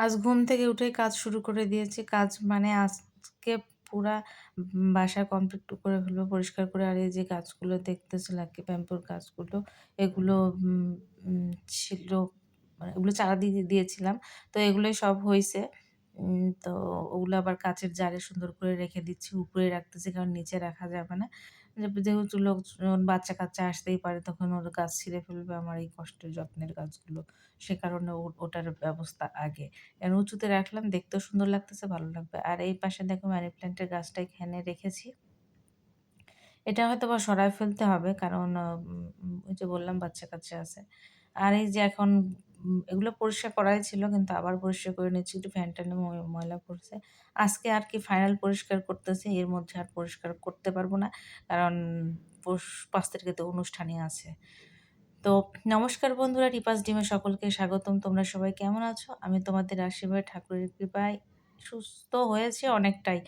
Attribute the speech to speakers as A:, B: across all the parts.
A: আজ ঘুম থেকে উঠেই কাজ শুরু করে দিয়েছি। কাজ মানে আজকে পুরা বাসা কমপ্লিট করে ফেলব, পরিষ্কার করে। আর এই যে গাছগুলো দেখতেছি, লাকি প্যাম্পুর গাছগুলো, এগুলো ছিল মানে এগুলো চারা দিয়ে দিয়েছিলাম। তো এগুলোই সব হয়েছে তো ওগুলো আবার কাচের জারে সুন্দর করে রেখে দিচ্ছি উপরে রাখতেছি, কারণ নিচে রাখা যাবে না। যেহেতু লোকজন বাচ্চা কাচ্চা আসতেই পারে, তখন ওর গাছ ছিঁড়ে ফেলবে আমার এই কষ্টের যত্নের গাছগুলো সে কারণে ওটার ব্যবস্থা আগে। এর উঁচুতে রাখলাম, দেখতেও সুন্দর লাগতেছে, ভালো লাগবে। আর এই পাশে দেখো মানি প্ল্যান্টের গাছটা এখানে রেখেছি। এটা হয়তো বা সরায় ফেলতে হবে, কারণ ওই যে বললাম বাচ্চা কাচ্চা আছে। আর এই যে এখন এগুলো পরিষ্কার করাই ছিল, কিন্তু আবার পরিষ্কার করে নিচ্ছি একটু ফ্যান ট্যানে ময়- ময়লা পড়ছে। আজকে আর কি ফাইনাল পরিষ্কার করতেছি, এর মধ্যে আর পরিষ্কার করতে পারব না, কারণ পাঁচ তারিখে তো অনুষ্ঠানই আছে। তো নমস্কার বন্ধুরা টিপাস ডিমে সকলকে স্বাগতম, তোমরা সবাই কেমন আছো? আমি তোমাদের আশীর্বাদ, ঠাকুরের কৃপায়। সুস্থ হয়েছে অনেকটাই।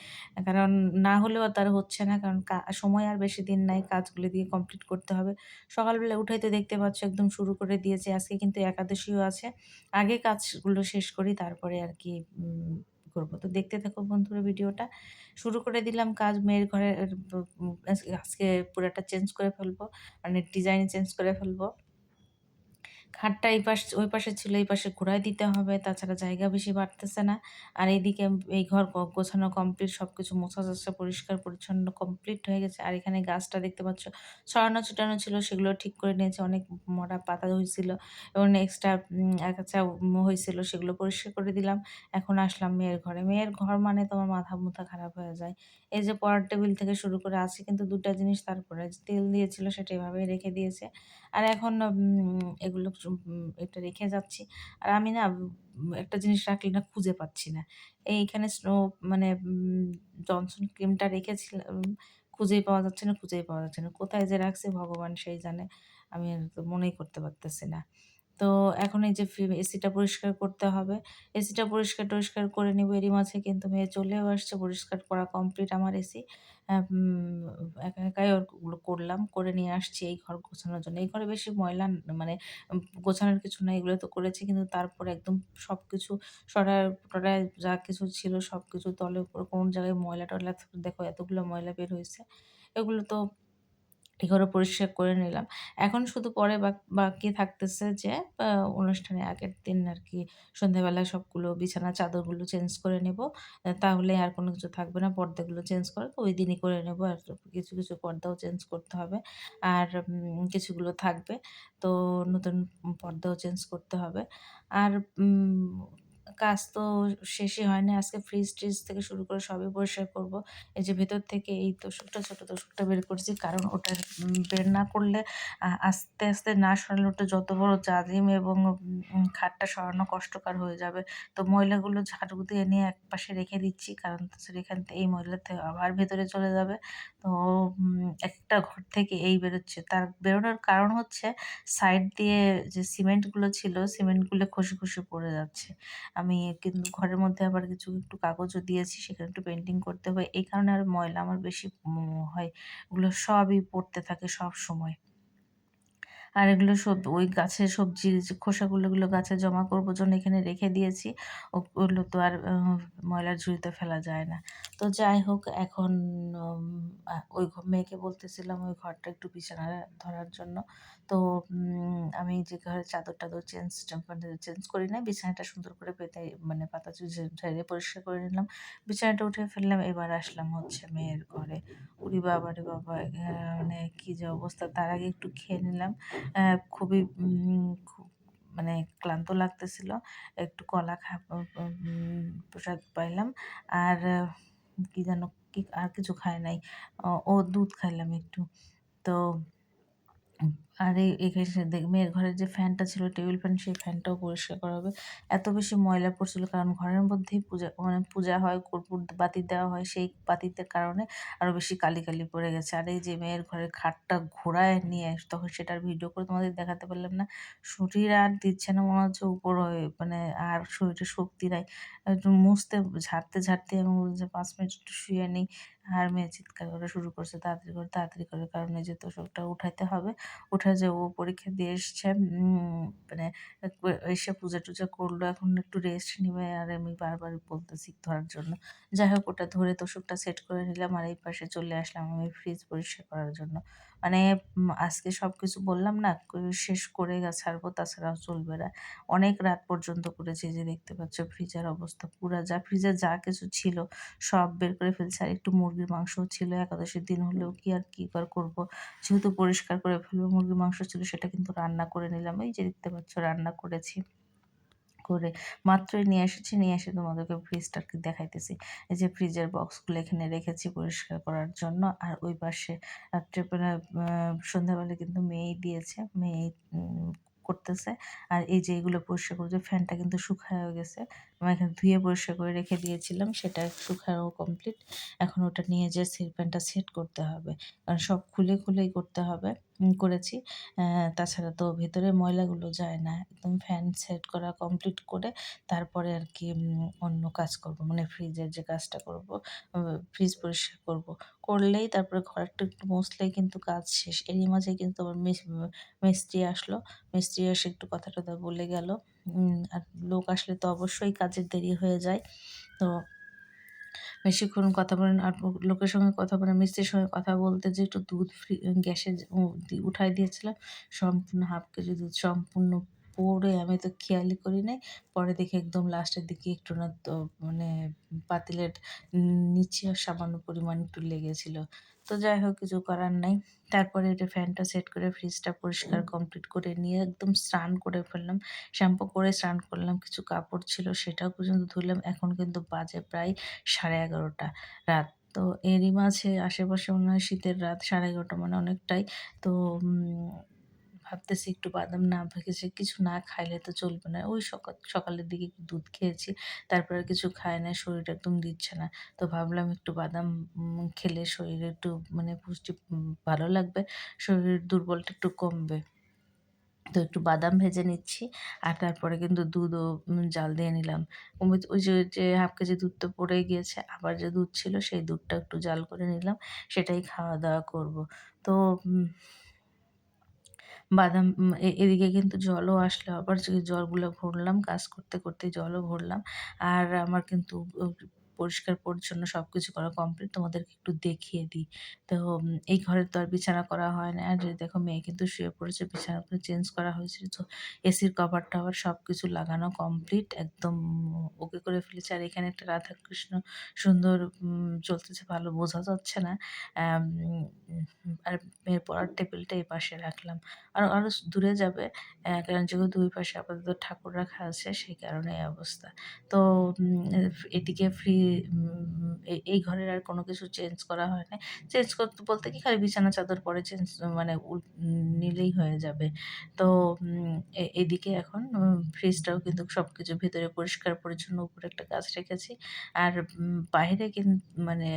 A: কারণ না হলেও তার হচ্ছে না, কারণ সময় আর বেশি দিন নাই কাজগুলো দিয়ে কমপ্লিট করতে হবে। সকালবেলা উঠাই তো দেখতে পাচ্ছ একদম শুরু করে দিয়েছে, আজকে কিন্তু একাদশীও আছে। আগে কাজগুলো শেষ করি, তারপরে আর কি করব। তো দেখতে থাকো বন্ধুরা ভিডিওটা। শুরু করে দিলাম কাজ, মেয়ের ঘরে আজকে পুরোটা চেঞ্জ করে ফেলব মানে ডিজাইন চেঞ্জ করে ফেলব। খাটটা এই পাশ, ওই পাশে ছিল, এই পাশে ঘোরায় দিতে হবে, তাছাড়া জায়গা বেশি বাড়তেছে না। আর এইদিকে এই ঘর গোছানো কমপ্লিট সব কিছু মোছা যাচ্ছে পরিষ্কার পরিচ্ছন্ন কমপ্লিট হয়ে গেছে। আর এখানে গাছটা দেখতে পাচ্ছ, ছড়ানো ছিটানো ছিল, সেগুলো ঠিক করে নিয়েছে, অনেক মরা পাতা হয়েছিল এবং এক্সট্রা একটা হয়েছিল, সেগুলো পরিষ্কার করে দিলাম। এখন আসলাম মেয়ের ঘরে। মেয়ের ঘর মানে তোমার মাথা মুথা খারাপ হয়ে যায়। এই যে পড়ার টেবিল থেকে শুরু করে আছে কিন্তু দুটা জিনিস তারপরে তেল দিয়েছিল সেটা এভাবেই রেখে দিয়েছে। আর এখন এগুলো এটা রেখে যাচ্ছি। আর আমি না একটা জিনিস রাখলে না খুঁজে পাচ্ছি না। এইখানে স্নো মানে জনসন ক্রিমটা রেখেছিলাম খুঁজেই পাওয়া যাচ্ছে না, খুঁজেই পাওয়া যাচ্ছে না। কোথায় যে রাখছে, ভগবান সেই জানে। আমি মনেই করতে পারতেছি না। তো এখন এই যে এসিটা পরিষ্কার করতে হবে। এসিটা পরিষ্কার টরিষ্কার করে নিব, এরই মাঝে কিন্তু মেয়ে চলেও আসছে, পরিষ্কার করা কমপ্লিট আমার এসি একা একাই ওগুলো করলাম, করে নিয়ে আসছি এই ঘর গোছানোর জন্য। এই ঘরে বেশি ময়লা মানে গোছানোর কিছু না, এগুলো তো করেছি কিন্তু তারপরে একদম সব কিছু সরায় টরায় যা কিছু ছিল সব কিছু তলে উপরে, কোন জায়গায় ময়লা টয়লা দেখো এতগুলো ময়লা বের হয়েছে। এগুলো তো এগুলো পরিষ্কার করে নিলাম। এখন শুধু পরে বাক- থাকতেছে যে আহ, অনুষ্ঠানের আগের দিন আর কি সন্ধ্যাবেলা সবগুলো বিছানা চাদরগুলো চেঞ্জ করে নেব। তাহলে আর কোনো কিছু থাকবে না পর্দাগুলো চেঞ্জ করে তো ওই দিনই করে নেব আর কিছু কিছু পর্দাও চেঞ্জ করতে হবে আর কিছুগুলো থাকবে। তো নতুন পর্দাও চেঞ্জ করতে হবে। আর কাজ তো শেষই হয়নি আজকে ফ্রিজ ট্রিজ থেকে শুরু করে সবই পরিষ্কার করব। এই যে ভেতর থেকে এই তোষকটা ছোটো তোষকটা বের করছি কারণ ওটা বের না করলে আস্তে আস্তে না সরালে ওটা যত বড় জাজিম এবং খাটটা সরানো কষ্টকর হয়ে যাবে। তো ময়লাগুলো ঝাড়ু দিয়ে নিয়ে এক পাশে রেখে দিচ্ছি কারণ এখান থেকে এই ময়লাতে আবার ভেতরে চলে যাবে। তো একটা ঘর থেকে এই বেরোচ্ছে। তার বেরোনোর কারণ হচ্ছে সাইড দিয়ে যে সিমেন্টগুলো ছিল সিমেন্টগুলো খসে খসে পড়ে যাচ্ছে। আমি কিন্তু ঘরের মধ্যে আবার কিছু একটু কাগজও দিয়েছি, সেখানে একটু পেন্টিং করতে হয়। এই কারণে আর ময়লা আমার বেশি হয়। এগুলো সবই পড়তে থাকে সব সময়। আর এগুলো সব ওই গাছের সবজির যে খোসাগুলো গাছে জমা করব জন্য এখানে রেখে দিয়েছি। ওগুলো তো আর ময়লার ঝুড়িতে ফেলা যায় না। তো যাই হোক, এখন ওই মেয়েকে বলতেছিলাম ওই ঘরটা একটু বিছানা ধরার জন্য। তো আমি যে ঘরের চাদর টাদর চেঞ্জ চেঞ্জ করি না বিছানাটা সুন্দর করে পেতে মানে পাতা ঝেড়ে পরিষ্কার করে নিলাম। বিছানাটা উঠে ফেললাম, এবার আসলাম হচ্ছে মেয়ের ঘরে। উরি বাবা রে বাবা মানে কী যে অবস্থা, তার আগে একটু খেয়ে নিলাম। খুবই খুব মানে ক্লান্ত লাগতেছিল। একটু কলা খা প্রসাদ পাইলাম। আর, কি যেন, কি, আর কিছু খায় নাই। ও দুধ খাইলাম একটু। তো আর এই মেয়ের ঘরের যে ফ্যানটা ছিল, টেবিল ফ্যান, সেই ফ্যানটাও পরিষ্কার করা হবে। এত বেশি ময়লা পড়ছিল, কারণ ঘরের মধ্যেই পূজা মানে পূজা হয়, কর্পূর বাতি দেওয়া হয় সেই বাতিতে কারণে আরও বেশি কালি কালি পড়ে গেছে। আর এই যে মেয়ের ঘরের খাটটা ঘোরায় নিয়ে তখন সেটার ভিডিও করে তোমাদের দেখাতে পারলাম না। শরীর আর দিচ্ছে না, মনে হচ্ছে উপর হয়ে মানে আর শরীরে শক্তি নাই। মুছতে, ঝাড়তে ঝাড়তে আমি পাঁচ মিনিট একটু শুয়ে নিই। আর মেয়ে চিৎকার করা শুরু করছে তাড়াতাড়ি করে তাড়াতাড়ি করে, কারণ যে তোষকটা উঠাতে হবে। উঠে যে ও পরীক্ষা দিয়ে এসছে মানে এসে পূজা টুজা করল, এখন একটু রেস্ট নিবে আর আমি বারবার বলতেছি ধরার জন্য। যাই হোক, ওটা ধরে তোষকটা সেট করে নিলাম আর এই পাশে চলে আসলাম আমি ফ্রিজ পরিষ্কার করার জন্য। মানে আজকে সব কিছু বললাম না শেষ করে ছাড়বো, তাছাড়াও চলবে না। অনেক রাত পর্যন্ত করেছি যে দেখতে পাচ্ছ, ফ্রিজের অবস্থা পুরা যা, ফ্রিজে যা কিছু ছিল সব বের করে ফেলছে। আর একটু মুরগির মাংসও ছিল, একাদশীর দিন হলেও কি আর কি কর করব? যেহেতু পরিষ্কার করে ফেলব, মুরগির মাংস ছিল, সেটা কিন্তু রান্না করে নিলাম। এই যে দেখতে পাচ্ছ, রান্না করেছি। করে। মাত্রই নিয়ে এসেছি, নিয়ে এসে তোমাদেরকে ফ্রিজটাকে দেখাইতেছি। এই যে ফ্রিজের বক্সগুলো এখানে রেখেছি পরিষ্কার করার জন্য। আর ওই পাশে রাত্রে সন্ধ্যাবেলা কিন্তু মেয়েই দিয়েছে মেয়ে করতেছে। আর এই যে এগুলো পরিষ্কার করছে ফ্যানটা কিন্তু শুকায় হয়ে গেছে, আমি এখানে ধুয়ে পরিষ্কার করে রেখে দিয়েছিলাম, সেটা শুকানো কমপ্লিট এখন ওটা নিয়ে যে সিল প্যানটা সেট করতে হবে, কারণ সব খুলে খুলেই করতে হবে। করেছি। তাছাড়া তো ভেতরে ময়লাগুলো যায় না। একদম ফ্যান সেট করা কমপ্লিট করে তারপরে আর কি অন্য কাজ করব। মানে ফ্রিজের যে কাজটা করব ফ্রিজ পরিষ্কার করব। করলেই তারপরে ঘরটা একটু মুছলেই কিন্তু কাজ শেষ। এরই মাঝে কিন্তু আমার মিস্ত্রি আসলো। মিস্ত্রি এসে একটু কথা টথা বলে গেল। আর লোক আসলে তো অবশ্যই কাজের দেরি হয়ে যায়। তো বেশিক্ষণ কথা বলেন আর লোকের সঙ্গে কথা বলেন, মিস্ত্রির সঙ্গে কথা বলতে যে একটু দুধ ফ্রি গ্যাসে উঠাই দিয়েছিলাম, সম্পূর্ণ হাফ কেজি দুধ, সম্পূর্ণ পরে আমি তো খেয়ালই করি নাই। পরে দেখি একদম লাস্টের দিকে একটু না তো মানে পাতিলের নিচে সামান্য পরিমাণ একটু লেগেছিল। তো যাই হোক, কিছু করার নাই। তারপরে এটা ফ্যানটা সেট করে ফ্রিজটা পরিষ্কার কমপ্লিট করে নিয়ে একদম স্নান করে ফেললাম। শ্যাম্পু করে স্নান করলাম, কিছু কাপড় ছিল সেটাও পর্যন্ত ধুলাম। এখন কিন্তু বাজে প্রায় সাড়ে এগারোটা রাত। তো এরই মাঝে আশেপাশে মনে হয় শীতের রাত, সাড়ে এগারোটা মানে অনেকটাই। তো ভাবতেছি একটু বাদাম না ভেঙেছে কিছু না খাইলে তো চলবে না। ওই সকাল, সকালের দিকে একটু দুধ খেয়েছি, তারপরে কিছু খায় না শরীরটা একদম দিচ্ছে না। তো ভাবলাম একটু বাদাম খেলে শরীরে একটু মানে পুষ্টি ভালো লাগবে, শরীরের দুর্বলটা একটু কমবে। তো একটু বাদাম ভেজে নিচ্ছি, আর তারপরে কিন্তু দুধও জাল দিয়ে নিলাম। ওই যে যে হাফ কেজি দুধ তো পড়ে গিয়েছে, আবার যে দুধ ছিল সেই দুধটা একটু জাল করে নিলাম, সেটাই খাওয়া দাওয়া করব। তো বাদাম এদিকে কিন্তু জলও আসলো, আবার জলগুলো ভরলাম, কাজ করতে করতে জলও ভরলাম। আর আমার কিন্তু পরিষ্কার, পরিচ্ছন্ন সব কিছু করা কমপ্লিট তোমাদেরকে একটু দেখিয়ে দিই। তো এই ঘরে তো আর বিছানা করা হয় না। আর দেখো মেয়ে কিন্তু শুয়ে পড়েছে বিছানাগুলো চেঞ্জ করা হয়েছে। তো এসির কভার টাভার সব কিছু লাগানো কমপ্লিট একদম ওকে করে ফেলেছে। আর এখানে একটা রাধাকৃষ্ণ সুন্দর চলতেছে, ভালো বোঝা যাচ্ছে না। আর মেয়ের পড়ার টেবিলটা এই পাশে রাখলাম। আর আরও দূরে যাবে কারণ যেহেতু দুই পাশে আপাতত ঠাকুর রাখা আছে সেই কারণে এই অবস্থা। তো এদিকে ফ্রি এই ঘরের আর কোনো কিছু চেঞ্জ করা হয় না চেঞ্জ করতে বলতে কি খালি বিছানা চাদর পরে চেঞ্জ মানে নিলেই হয়ে যাবে। তো এদিকে এখন ফ্রিজটাও কিন্তু সব কিছু ভিতরে পরিষ্কার, পরিচ্ছন্ন, উপরে একটা গাছ রেখেছি। আর বাইরে কিন্তু মানে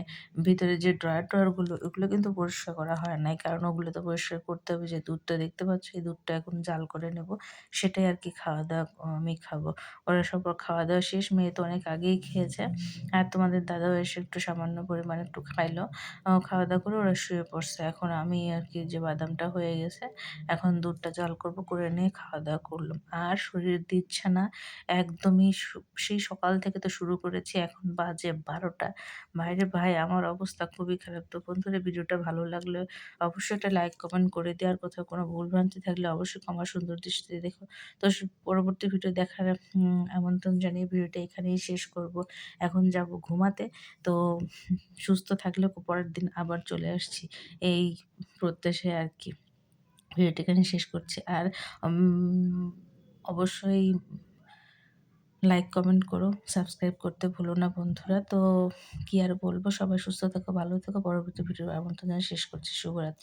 A: ভিতরে যে ড্রয়ার ড্রয়ারগুলো ওগুলো কিন্তু পরিষ্কার করা হয় নাই। কারণ ওগুলো তো পরিষ্কার করতে হবে। যে দুধটা দেখতে পাচ্ছ, এই দুধটা এখন জাল করে নেব। সেটাই আর কি খাওয়া দাওয়া আমি খাব। ওরা সব খাওয়া দাওয়া শেষ, মেয়ে তো অনেক আগেই খেয়েছে। আর তোমাদের দাদাও এসে একটু সামান্য পরিমাণে একটু খাইলো। খাওয়া দাওয়া করে ওরা শুয়ে পড়ছে। এখন আমি আর কি যে বাদামটা হয়ে গেছে, এখন দুধটা জল করব, করে নিয়ে খাওয়া দাওয়া করলাম। আর শরীর দিচ্ছে না, একদমই সেই সকাল থেকে তো শুরু করেছি, এখন বাজে বারোটা। বাইরে ভাই, আমার অবস্থা খুবই খারাপ। তো বন্ধুরা, ভিডিওটা ভালো লাগলে অবশ্যই একটা লাইক, কমেন্ট করে দেওয়ার কোথাও কোনো ভুলভ্রান্তি থাকলে অবশ্যই ক্ষমা সুন্দর দৃষ্টিতে দেখো। তো পরবর্তী ভিডিও দেখার আমন্ত্রণ জানিয়ে ভিডিওটা এখানেই শেষ করব। এখন যাব ঘুমাতে। তো সুস্থ থাকলে পরের দিন আবার চলে আসছি। এই প্রত্যাশায় আর কি। ভিডিওটা এখানে শেষ করছি। আর অবশ্যই লাইক কমেন্ট করো সাবস্ক্রাইব করতে ভুলো না বন্ধুরা। তো কি আর বলব? সবাই সুস্থ থাকো, ভালো থাকো। পরবর্তী ভিডিও আমন্ত্রণ শেষ করছি। শুভরাত্রি।